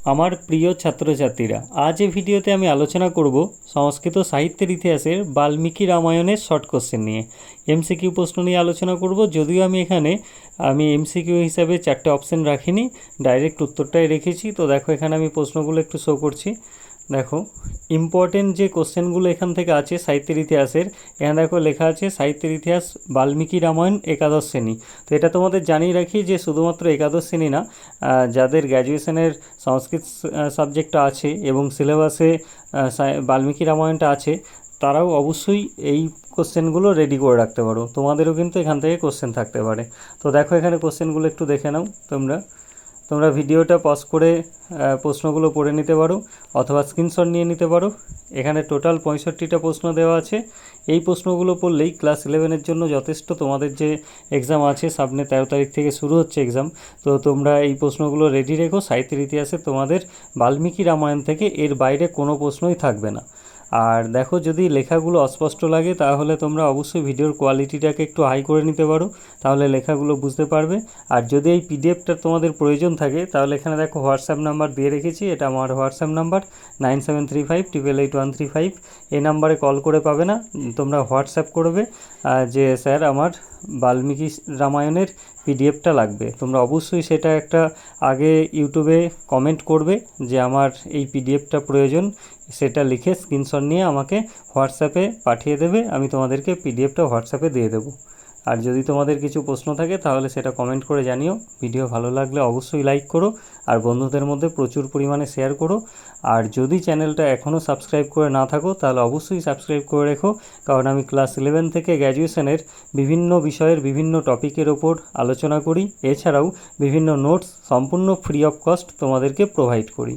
আমার প্রিয় ছাত্রছাত্রীরা, আজ এই ভিডিওতে আমি আলোচনা করব সংস্কৃত সাহিত্যের ইতিহাসের বাল্মীকি রামায়ণের শর্ট কোশ্চেন নিয়ে। এমসিকিউ প্রশ্ন নিয়ে আলোচনা করব, যদিও আমি এখানে, আমি এমসিকিউ হিসাবে চারটে অপশন রাখিনি ডাইরেক্ট উত্তরটাই রেখেছি। তো দেখো, এখানে আমি প্রশ্নগুলো একটু শো করছি। দেখো ইম্পর্টেন্ট যে কোশ্চেনগুলো এখান থেকে আছে সাহিত্যের ইতিহাসের, এখানে দেখো লেখা আছে সাহিত্যের ইতিহাস বাল্মীকি রামায়ণ একাদশ শ্রেণি। তো এটা তোমাদের জানিয়ে রাখি যে শুধুমাত্র একাদশ শ্রেণি না যাদের গ্র্যাজুয়েশনের সংস্কৃত সাবজেক্টটা আছে এবং সিলেবাসে বাল্মীকি রামায়ণটা আছে, তারাও অবশ্যই এই কোশ্চেনগুলো রেডি করে রাখতে পারো। তোমাদেরও কিন্তু এখান থেকে কোশ্চেন থাকতে পারে। তো দেখো এখানে কোশ্চেনগুলো একটু দেখে নাও তোমরা। তোমরা ভিডিওটা পজ করে প্রশ্নগুলো পড়ে নিতে পারো অথবা স্ক্রিনশট নিয়ে নিতে পারো। এখানে টোটাল পঁয়ষট্টিটা প্রশ্ন দেওয়া আছে। এই প্রশ্নগুলো পড়লেই ক্লাস ইলেভেনের জন্য যথেষ্ট। তোমাদের যে এক্সাম আছে, সামনে তেরো তারিখ থেকে শুরু হচ্ছে এক্সাম তো তোমরা এই প্রশ্নগুলো রেডি রেখো। সাহিত্যের ইতিহাসে তোমাদের বাল্মীকি রামায়ণ থেকে এর বাইরে কোনো প্রশ্নই থাকবে না। আর দেখো যদি লেখাগুলো অস্পষ্ট লাগে, তাহলে তোমরা অবশ্যই ভিডিওর কোয়ালিটিটাকে একটু হাই করে নিতে পারো। তাহলে লেখাগুলো বুঝতে পারবে। আর যদি এই পিডিএফটা তোমাদের প্রয়োজন থাকে, তাহলে এখানে দেখো হোয়াটসঅ্যাপ নাম্বার দিয়ে রেখেছি। এটা আমার WhatsApp number nine seven three five triple eight one three five এই নাম্বারে কল করে পাবে না। তোমরা হোয়াটসঅ্যাপ করবে। যে স্যার আমার বাল্মীকি রামায়ণের পিডিএফটা লাগবে। তোমরা অবশ্যই সেটা একটা আগে ইউটিউবে কমেন্ট করবে যে আমার এই পিডিএফটা প্রয়োজন। সেটা লিখে স্ক্রিনশট নিয়ে আমাকে হোয়াটসঅ্যাপে পাঠিয়ে দেবে। আমি তোমাদেরকে পিডিএফটা হোয়াটসঅ্যাপে দিয়ে দেবো। আর যদি তোমাদের কিছু প্রশ্ন থাকে, তাহলে সেটা কমেন্ট করে জানিও। ভিডিও ভালো লাগলে অবশ্যই লাইক করো আর বন্ধুদের মধ্যে প্রচুর পরিমাণে শেয়ার করো। আর যদি চ্যানেলটা এখনও সাবস্ক্রাইব করে না থাকো, তাহলে অবশ্যই সাবস্ক্রাইব করে রেখো। কারণ আমি ক্লাস ইলেভেন থেকে গ্র্যাজুয়েশনের বিভিন্ন বিষয়ের বিভিন্ন টপিকের ওপর আলোচনা করি। এছাড়াও বিভিন্ন নোটস সম্পূর্ণ ফ্রি অফ কস্ট তোমাদেরকে প্রোভাইড করি।